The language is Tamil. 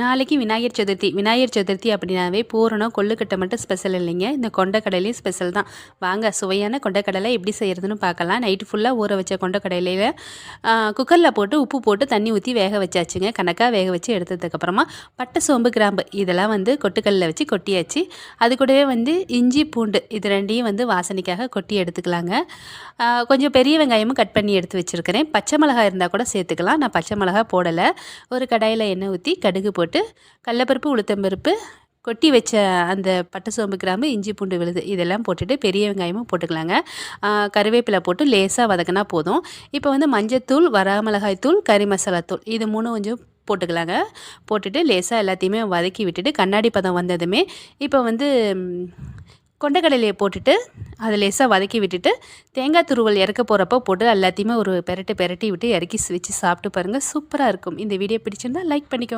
நாளைக்கு விநாயகர் சதுர்த்தி. விநாயகர் சதுர்த்தி அப்படின்னாவே பூரணம் கொள்ளுக்கட்டை மட்டும் ஸ்பெஷல் இல்லைங்க. இந்த கொண்டக்கடலையும் ஸ்பெஷல் தான். வாங்க சுவையான கொண்டக்கடலை எப்படி செய்கிறதுன்னு பார்க்கலாம். நைட்டு ஃபுல்லாக ஊற வச்ச கொண்டக்கடலையில் குக்கரில் போட்டு உப்பு போட்டு தண்ணி ஊற்றி வேக வச்சாச்சுங்க. கணக்காக வேக வச்சு எடுத்ததுக்கப்புறமா பட்டை சோம்பு கிராம்பு இதெல்லாம் வந்து கொட்டுக்கல்லில் வச்சு கொட்டியாச்சு. அது கூடவே வந்து இஞ்சி பூண்டு இது ரெண்டையும் வந்து வாசனைக்காக கொட்டி எடுத்துக்கலாங்க. கொஞ்சம் பெரிய வெங்காயமும் கட் பண்ணி எடுத்து வச்சுருக்கிறேன். பச்சை மிளகாய் இருந்தால் கூட சேர்த்துக்கலாம். நான் பச்சை மிளகாய் போடலை. ஒரு கடாயில் எண்ணெய் ஊற்றி கடுகு போட்டு போட்டு கடலப்பருப்பு உளுத்தம்பருப்பு கொட்டி வச்ச அந்த பட்டை சோம்பு கிராம்பு இஞ்சி பூண்டு விழுது இதெல்லாம் போட்டுட்டு பெரிய வெங்காயமும் போட்டுக்கலாங்க. கருவேப்பிலை போட்டு லேசாக வதக்கினா போதும். இப்போ வந்து மஞ்சத்தூள் வரமிளகாய் தூள் கறி மசாலா தூள் இது மூணும் கொஞ்சம் போட்டுக்கலாங்க. போட்டுட்டு லேசாக எல்லாத்தையுமே வதக்கி விட்டுட்டு கண்ணாடி பதம் வந்ததுமே இப்போ வந்து கொண்டக்கடலையை போட்டுட்டு அதை லேசாக வதக்கி விட்டுட்டு தேங்காய் துருவல் இறக்க போகிறப்ப போட்டு எல்லாத்தையுமே ஒரு பெரட்டு பெரட்டி விட்டு இறக்கி வச்சு சாப்பிட்டு பாருங்கள் சூப்பராக இருக்கும். இந்த வீடியோ பிடிச்சிருந்தால் லைக் பண்ணிக்கோங்க.